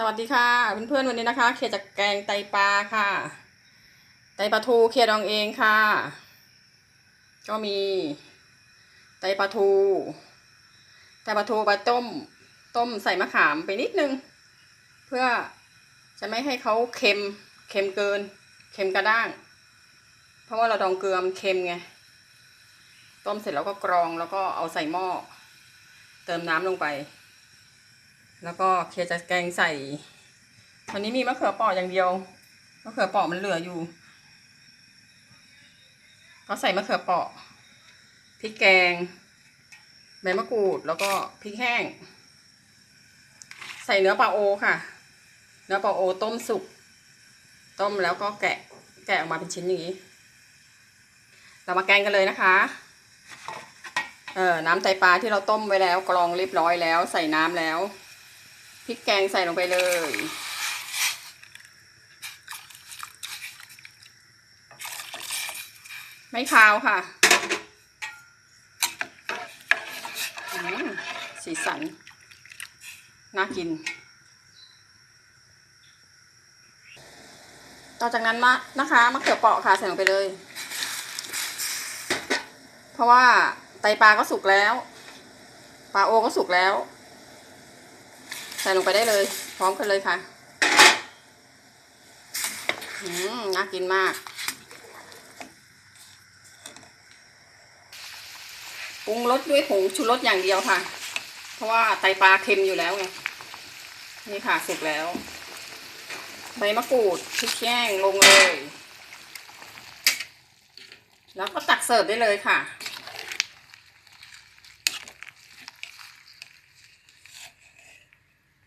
สวัสดีค่ะเพื่อนๆวันนี้นะคะ เคียจากแกงไตปลาค่ะ ไตปลาทูเคียดองเองค่ะ ก็มี ไตปลาทู ไตปลาทูไปต้ม ต้มใส่มะขามไปนิดนึง เพื่อจะไม่ให้เขาเค็มเค็มเกิน เค็มกระด้าง เพราะว่าเราดองเกลือมันเค็มไง ต้มเสร็จแล้วก็กรองแล้วก็เอาใส่หม้อเติมน้ำลงไป แล้วก็เคจะแกงใส่วันนี้มีมะเขือเปราะอย่างเดียวมะเขือเปราะมันเหลืออยู่ ก็ใส่มะเขือเปราะพริกแกงใบมะกรูดแล้วก็พริกแห้ง ใส่เนื้อปลาโอค่ะ เนื้อปลาโอต้มสุก ต้มแล้วก็แกะแกะออกมาเป็นชิ้นอย่างนี้ เรามาแกงกันเลยนะคะ เอ่อน้ำไตปลาที่เราต้มไว้แล้วกรองเรียบร้อยแล้ว ใส่น้ำแล้ว พริกแกงใส่ลงไปเลย ไม่คาวค่ะ สีสัน น่ากิน ต่อจากนั้นมะนะคะมะเขือเปราะค่ะใส่ลงไปเลย เพราะว่าไตปลาก็สุกแล้ว ปลาโอก็สุกแล้ว ใส่ลงไปได้เลย พร้อมกันเลยค่ะอืมน่ากินมาก ปรุงรสด้วยผงชูรสอย่างเดียวค่ะ เพราะว่าไตปลาเค็มอยู่แล้วไง นี่ค่ะสุกแล้ว ใบมะกรูดพริกแห้งลงเลย แล้วก็ตักเสิร์ฟได้เลยค่ะ